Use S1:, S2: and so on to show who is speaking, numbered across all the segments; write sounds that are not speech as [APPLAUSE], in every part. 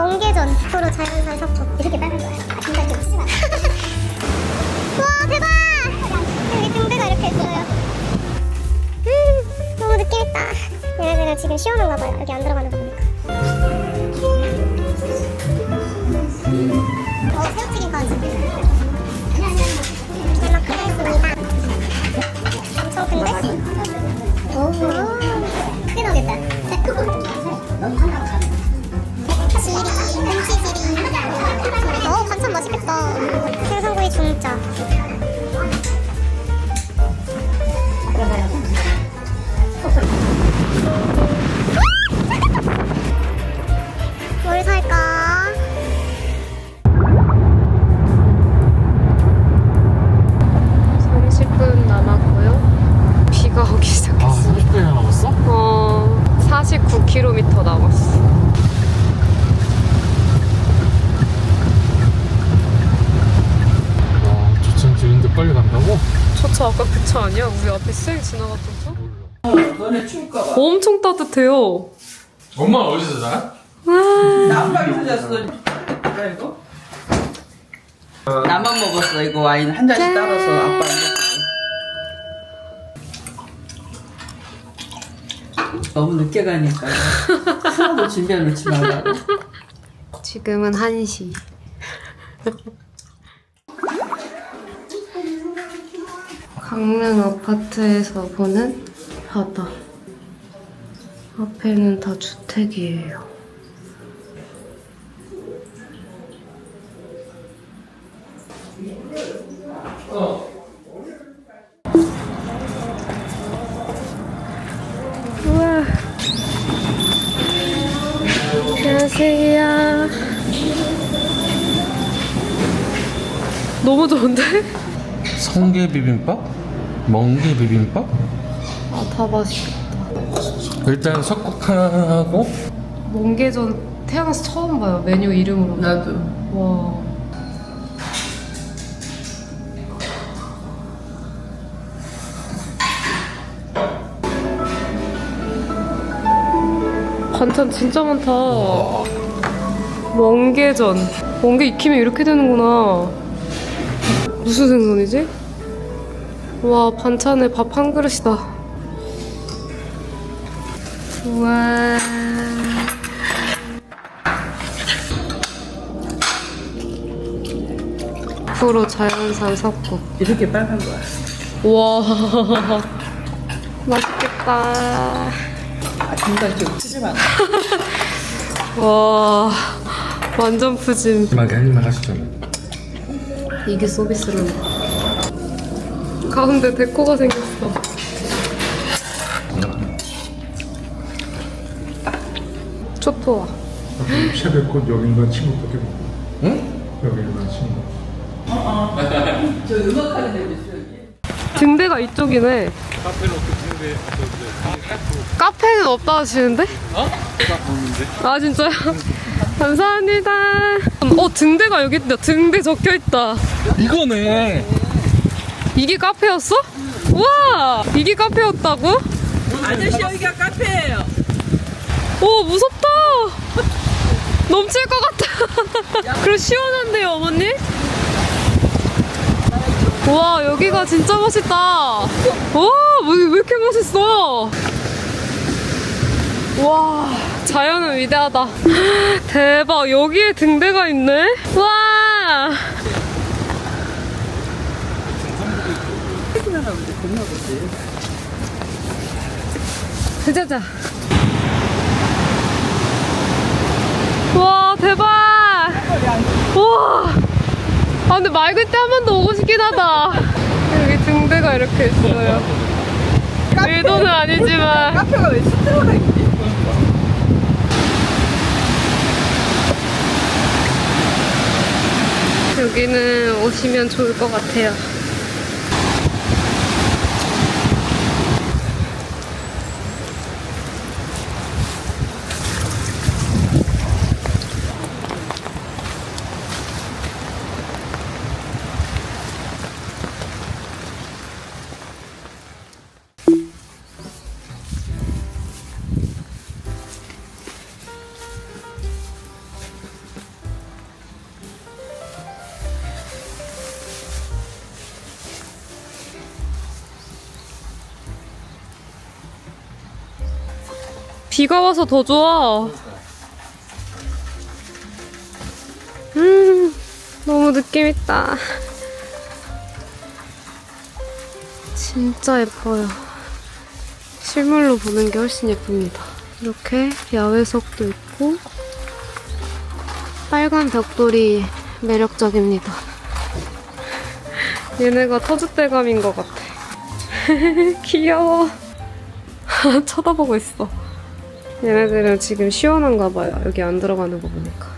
S1: 멍게전 프로 자연산 섞어 이렇게 빨간 거야 아 진짜 좀 치지 마 우와 대박! 여기 등대가 이렇게 있어요. 음 너무 느낌 있다. 얘네들은 지금 시원한가 봐요. 여기 안 들어가는 거 보니까. 어 엄청 큰데? 오 크게 나오겠다 반찬 맛있겠다. 생선구이 중짜.
S2: 저차 아까 그 차 아니야? 우리 앞에 쌩 지나갔던 차?
S3: 너네 추울까봐.
S2: 엄청 따뜻해요.
S4: 엄마 어디서 자?
S3: 나 안방에서 잤어. 뭐야 이거? 나만 먹었어 이거 와인 한 잔씩 따라서 아빠. 너무 늦게 가니까 하나도 준비해 놓지 말라고.
S2: 지금은 1시. 강릉 아파트에서 보는 바다. 앞에는 다 주택이에요. 우와. 안녕하세요. 너무 좋은데?
S4: 성게 비빔밥? 멍게 비빔밥?
S2: 아, 다 맛있겠다.
S4: 일단 석국 하나 하고
S2: 멍게전 태어나서 처음 봐요. 메뉴 이름으로.
S3: 나도.
S2: 와. 반찬 진짜 많다. 멍게전. 멍게 익히면 이렇게 되는구나. 무슨 생선이지? 와, 반찬에 밥 한 그릇이다. 우와. 프로 자연산 석국.
S3: 이렇게 빨간 거야.
S2: 와 [LAUGHS] 맛있겠다.
S3: 아, 중간 좀 푸짐하다. [LAUGHS]
S2: 와 완전 푸짐.
S4: 마지막에 한 입만 하시잖아
S2: 이게 서비스로. 가운데 데코가 생겼어. 초토화.
S5: 샵에 곧 여긴가 친구밖에 못
S4: 응?
S5: 여긴가 친구
S3: 저 음악하는 데 있어 여기.
S2: 등대가 이쪽이네. 카페는 없다 하시는데?
S4: 어?
S2: 아 진짜요? [LAUGHS] 감사합니다. 어 등대가 여기 있다. 등대 적혀 있다.
S4: 이거네
S2: 이게 카페였어? 우와 이게 카페였다고?
S3: 아저씨 여기가 카페예요.
S2: 오 무섭다. 넘칠 것 같아. [LAUGHS] 그리고 시원한데요 어머니? 와 여기가 진짜 멋있다. 와 왜, 왜 이렇게 멋있어? 와 자연은 위대하다. [LAUGHS] 대박 여기에 등대가 있네. 와. 자자. 와 대박. 와. 아 근데 맑을 때한 번 더 오고 싶긴 하다. 여기 등대가 이렇게 있어요. 의도는 아니지만.
S3: 카페가 왜 시트로가 있지?
S2: 여기는 오시면 좋을 것 같아요. 비가 와서 더 좋아. 음, 너무 느낌 있다. 진짜 예뻐요. 실물로 보는 게 훨씬 예쁩니다. 이렇게 야외석도 있고, 빨간 벽돌이 매력적입니다. 얘네가 터줏대감인 것 같아. [LAUGHS] 귀여워. [LAUGHS] 쳐다보고 있어. 얘네들은 지금 시원한가 봐요. 여기 안 들어가는 거 보니까.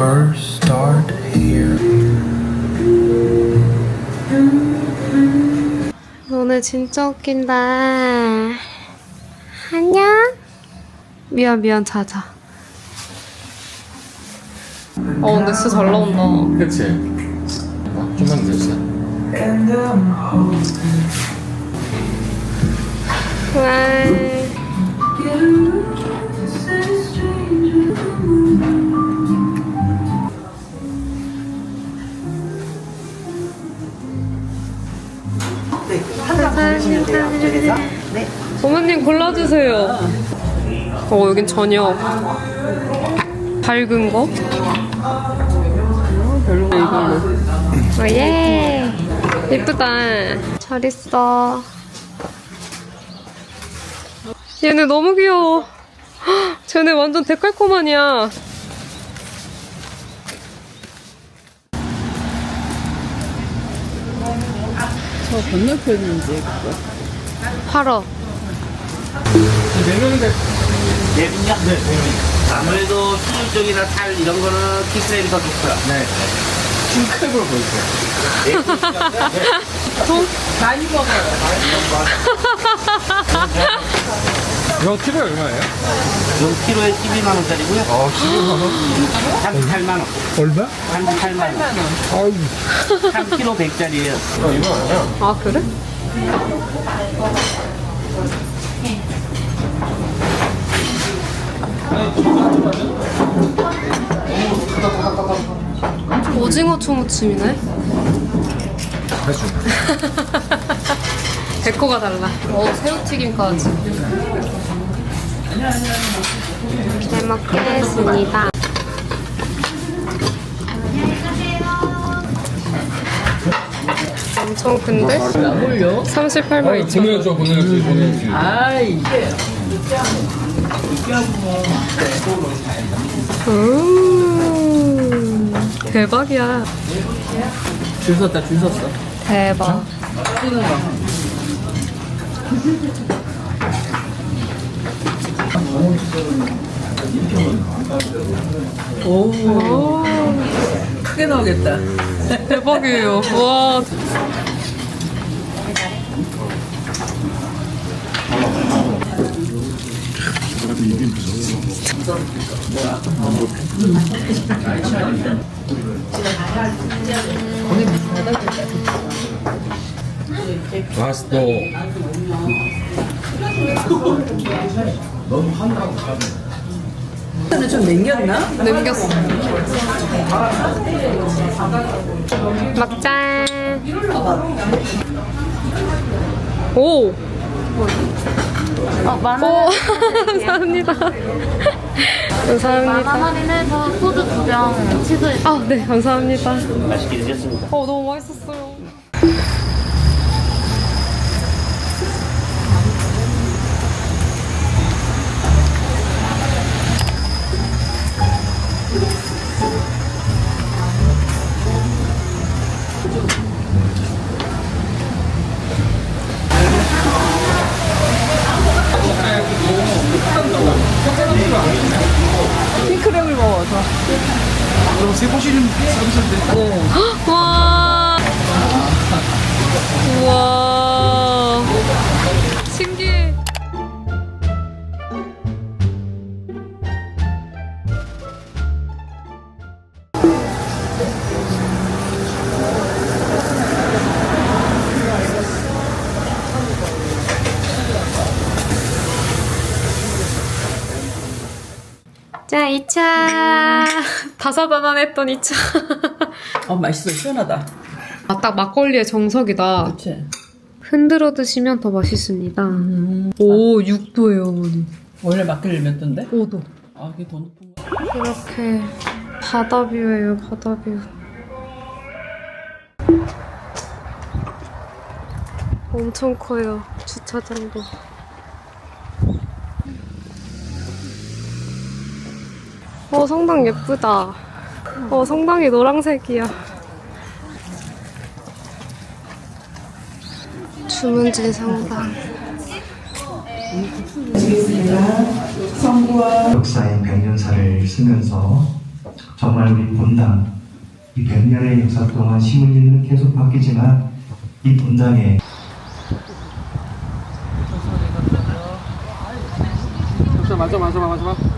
S6: First start here.
S2: 너네 진짜 웃긴다. 안녕? 미안, 미안, 자자. 어, 근데 진짜 잘 나온다.
S4: 그치? 어, 좀만 됐어.
S2: 와. 어머님 골라주세요. 어, 여긴 저녁. 밝은 거?
S3: 별로 이걸로.
S2: 어, 예. 예쁘다. 잘 있어. 얘네 너무 귀여워. 헉, 쟤네 완전 데칼코마니야.
S3: 저 건너편인지 그거.
S2: 팔어.
S4: 네 명인데
S7: 내분요? 네, 아무래도 수중 쪽이나 살 이런 거는 킹크랩이 더 좋고요.
S4: 네. 킹크랩으로 보여주세요.
S3: 많이 먹어요.
S4: 이거 키로에 얼마예요?
S7: 요 키로에 12만 원짜리고요.
S4: 어, 12만 원?
S7: 38만 원.
S5: 얼마?
S7: 38만 원.
S5: 아유
S7: 3키로 100짜리예요.
S4: 어, 이거 아니야.
S2: 아, 그래? 오징어 초무침이네?
S4: 해주.
S2: 데코가 [LAUGHS] 달라. 어, 새우튀김까지. 잘 먹겠습니다. 엄청 큰데?
S3: 몰려.
S2: 38만 2천
S4: 보내줘, 보내줘, 보내줘.
S3: 아 이.
S2: 음, 대박이야.
S3: 줄 섰다, 줄 섰어.
S2: 대박.
S3: 오, 크게 나오겠다.
S2: 대박이에요. 와.
S4: 왔어.
S3: 는좀 남겼나?
S2: 남겼어. 먹자. 오!
S8: 어, 만
S2: 오,
S8: 원.
S2: 감사합니다. 감사합니다.
S8: 만원 할인해서 소주 두병 치즈
S2: 아, 네, 감사합니다.
S7: 맛있게 드셨습니다.
S2: 어, 너무 맛있었어요. 2차. 다섯 원 했던 2차.
S3: 어, 맛있어. 시원하다.
S2: 아, 딱 막걸리의 정석이다.
S3: 그치?
S2: 흔들어 드시면 더 맛있습니다. 오, 6도예요, 어머니.
S3: 원래 막걸리 몇 도인데?
S2: 5도.
S3: 아, 그게 더 높은 거.
S2: 이렇게 바다뷰예요, 바다뷰. 엄청 커요, 주차장도. 어, 성당 예쁘다. 어, 성당이 노란색이야. 주문진 성당.
S9: 역사의 백년사를 쓰면서 정말 우리 본당 이 백년의 역사 동안 신문지는 계속 바뀌지만 이 본당에
S4: 맞아 맞아 맞아 맞아.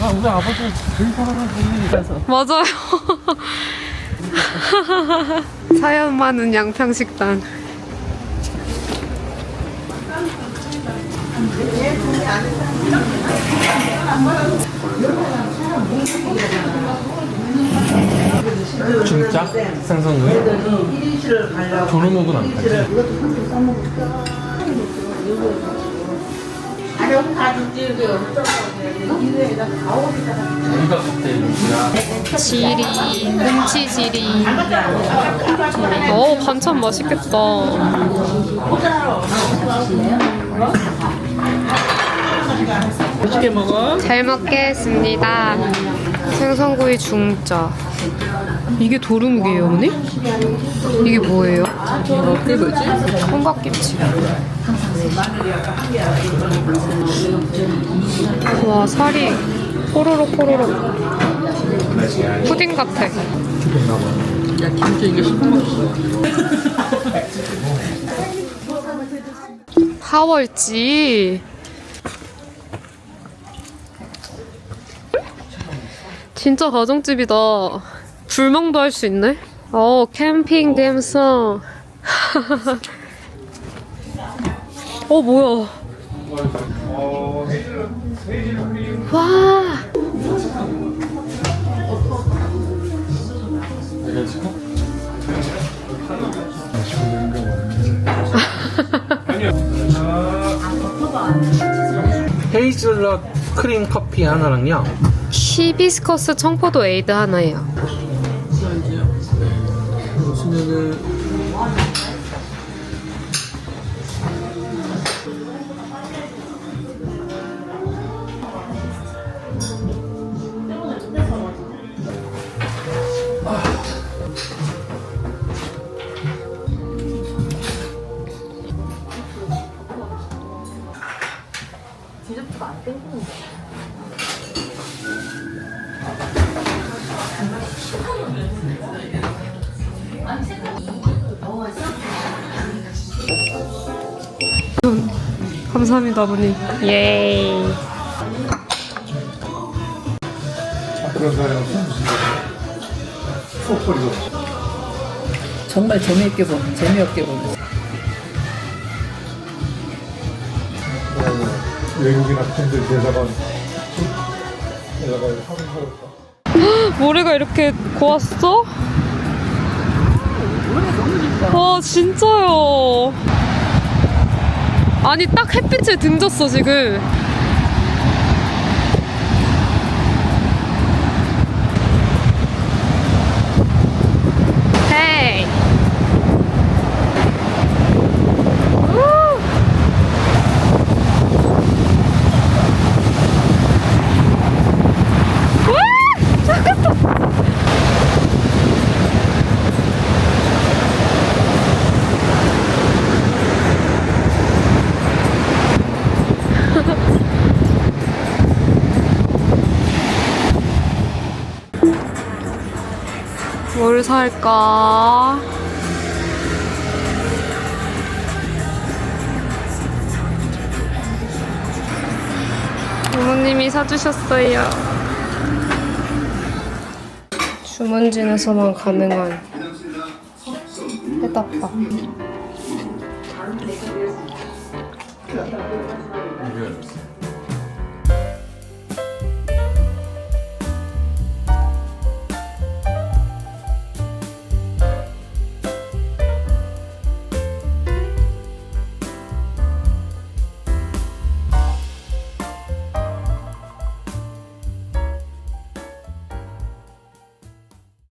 S4: 아 우리 아버지 사랑하는 분이라서.
S2: 맞아요. [LAUGHS] 사연 많은 양평식당.
S4: 진짜? 생선구이? 도루묵은 안 팔지? 이거.
S2: 지리, 뭉치 지리. 어, 반찬 맛있겠다.
S3: 맛있게 먹어.
S2: 잘 먹겠습니다. 생선구이 중짜. 이게 도루묵이에요, 어머니? 이게 뭐예요?
S3: 그게 뭐지?
S2: hon각김치. 와, 살이 포로록 포로록. 푸딩 같아.
S3: 야, 김치 이게 시커멓어.
S2: 파월지. 진짜 가정집이다. 불멍도 할 수 있네. 어, 캠핑 갬성. [LAUGHS] 어, 뭐야. 와. [LAUGHS]
S4: 헤이즐넛 크림 커피 하나랑요.
S2: 히비스커스 청포도 에이드 하나예요.
S4: 그러시면은
S2: 감사합니다, 아버님. 예.
S5: 그런 사람은 무슨 수업거리도
S3: 정말 재미있게 보는, 재미없게 보는.
S5: 외국인 학생들 대사관 대사관 사람
S2: 머리가 이렇게 고왔어? 와 진짜요. 아니 딱 햇빛을 등졌어 지금. 살까? 부모님이 사주셨어요. 주문진에서만 가능한 해답밥.